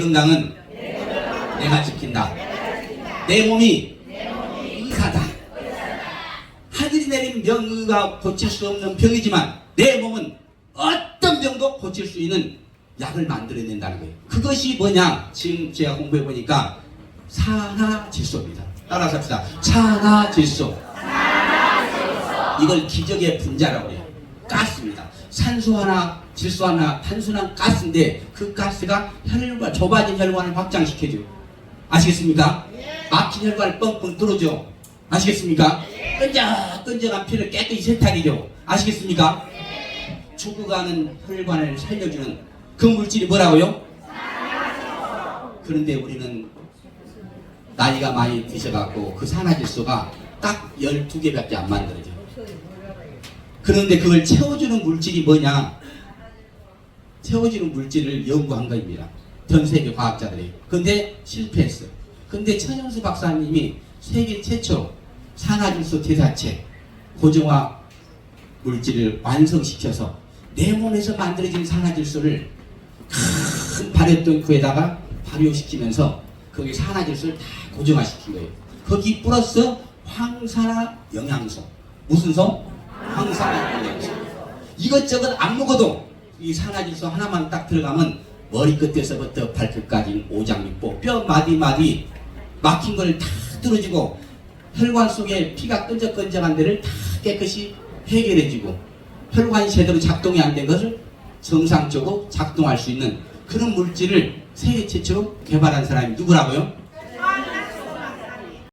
건강은 내가 지킨다. 내 몸이 의사다. 하늘이 내린 병의가 고칠 수 없는 병이지만 내 몸은 어떤 병도 고칠 수 있는 약을 만들어낸다는 거예요. 그것이 뭐냐? 지금 제가 공부해 보니까 산화질소입니다. 따라서 합시다. 산화질소. 이걸 기적의 분자라고 해요. 가스입니다. 산소 하나, 질소 하나, 단순한 가스인데 그 가스가 혈관, 좁아진 혈관을 확장시켜줘. 아시겠습니까? 막힌 혈관을 뻥뻥 뚫어줘. 아시겠습니까? 끈적끈적한 피를 깨끗이 세탁이죠. 아시겠습니까? 죽어가는 혈관을 살려주는 그 물질이 뭐라고요? 그런데 우리는 나이가 많이 드셔갖고 그 산화질소가 딱 12개밖에 안 만들어져. 그런데 그걸 채워주는 물질이 뭐냐? 채워주는 물질을 연구한 겁니다. 전 세계 과학자들이. 근데 실패했어요. 근데 천영수 박사님이 세계 최초 산화질소 대사체 고정화 물질을 완성시켜서 내 몸에서 만들어진 산화질소를 큰 발효통구에다가 발효시키면서 거기 산화질소를 다 고정화시킨 거예요. 거기 플러스 황산화 영양소. 무슨 소? 황산화 영양소. 이것저것 안 먹어도 이 산화질소 하나만 딱 들어가면 머리 끝에서부터 발끝까지 오장육부 뼈 마디마디 막힌 걸 다 뚫어주고 혈관 속에 피가 끈적끈적한 데를 다 깨끗이 해결해주고 혈관이 제대로 작동이 안 된 것을 정상적으로 작동할 수 있는 그런 물질을 세계 최초로 개발한 사람이 누구라고요?